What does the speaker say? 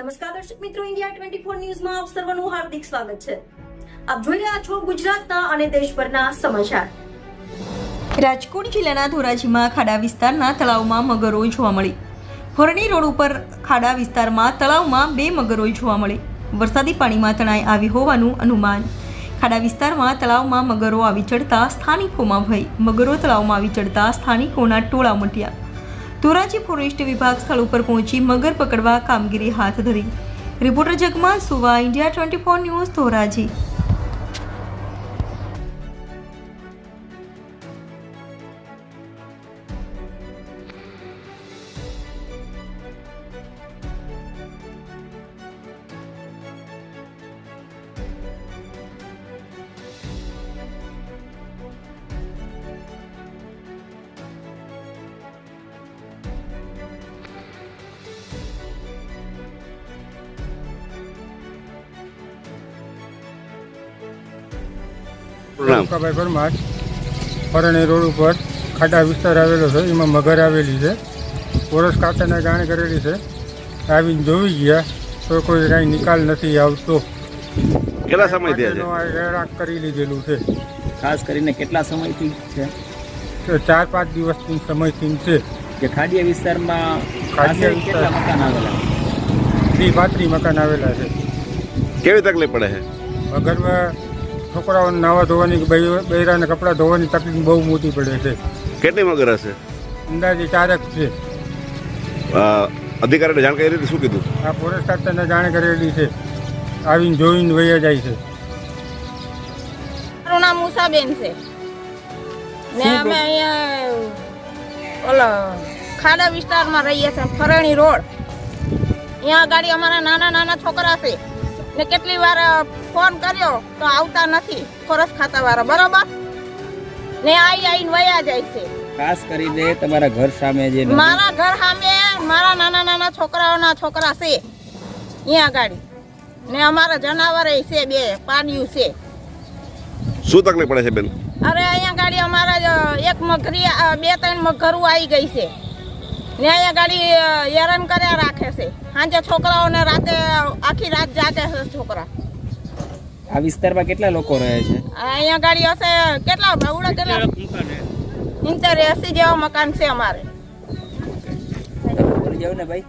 નમસ્કાર દર્શક મિત્રો ઇન્ડિયા ટ્વેન્ટી ફોર ન્યૂઝમાં આપ સર્વનું હાર્દિક સ્વાગત છે. આપ જોઈ રહ્યા છો ગુજરાતના અને દેશભરના સમાચાર. રાજકોટ જિલ્લાના ધોરાજીમાં ખાડા વિસ્તારના તળાવમાં મગરો જોવા મળી. હોરણી રોડ ઉપર ખાડા વિસ્તારમાં તળાવમાં બે મગરો જોવા મળી. વરસાદી પાણીમાં તણાઈ આવી હોવાનું અનુમાન. ખાડા વિસ્તારમાં તળાવમાં મગરો આવી ચડતા સ્થાનિકોમાં ભય. મગરો તળાવમાં આવી ચડતા સ્થાનિકોના ટોળા મટ્યા. ધોરાજી ફોરેસ્ટ વિભાગ સ્થળ ઉપર પહોંચી મગર પકડવા કામગીરી હાથ ધરી. Reporter જગમાં Suva, India twenty four news Dhoraji. પ્રણામ કાભાઈ પરમાર પરણી રોડ ઉપર ખાડા વિસ્તાર આવેલો છે એમાં મગર આવેલી છે વરસ કાકાને જાણ કરેલી છે. આવીને જોઈ ગયા તો કોઈ કાંઈ નિકાલ નથી આવતો. કેટલા સમય થયા રહેણાંક કરી લીધેલું છે. ખાસ કરીને કેટલા સમયથી છે? તો ચાર પાંચ દિવસથી સમયથી છે. કે ખાડીયા વિસ્તારમાં ખાડીયા કેટલા વિસ્તાર. મકાન આવેલા ત્રીસ પાંત્રીસ મકાન આવેલા છે. કેવી તકલીફ પડે છે? મગરમાં છોકરાઓને નાવા ધોવાની બૈરાને કપડાં ધોવાની તકલીફ બહુ મોટી પડે છે. કેટલી મગર હશે? અંદાજે ચારક છે. અધિકારીને જાણ કરી શું કીધું? આ ફોરેસ્ટ ખાતાને જાણ કરેલી છે. આવીને જોઈને વયા જાય છે. મારું નામ ઉષાબેન છે. ને અમે અહીંયા ઓલો ખાડા વિસ્તારમાં રહીએ છીએ ફરણી રોડ. અહીંયા ગાડી અમારા નાના નાના છોકરા છે. ને કેટલી વાર ફોન કર્યો તો આવતા નથી ખોરસ ખાતા વાળા બરોબર? ને આઈ આઈને વયા જાય છે. ખાસ કરીને તમારા ઘર સામે જે મારા ઘર સામે મારા નાના નાના છોકરાઓના છોકરા છે અહીંયા ગાડી. ને અમારા જનાવરે છે બે પાડ્યું છે. શું તકલીફ પડે છે બેન? અરે અહીંયા ગાડી અમારા એક મગરી બે ત્રણ મગરું આવી ગઈ છે. ને અહીંયા ગાડી હેરાન કર્યા રાખે છે. સાંજે છોકરાઓને રાતે આખી રાત જાગે છે છોકરા. આ વિસ્તારમાં કેટલા લોકો રહે છે? અહીંયા ગાડી હશે કેટલા ભાવડા કેટલા? ઇન્ટર એસી જેવા મકાન છે અમારે. બોલી જાઓ ને ભાઈ.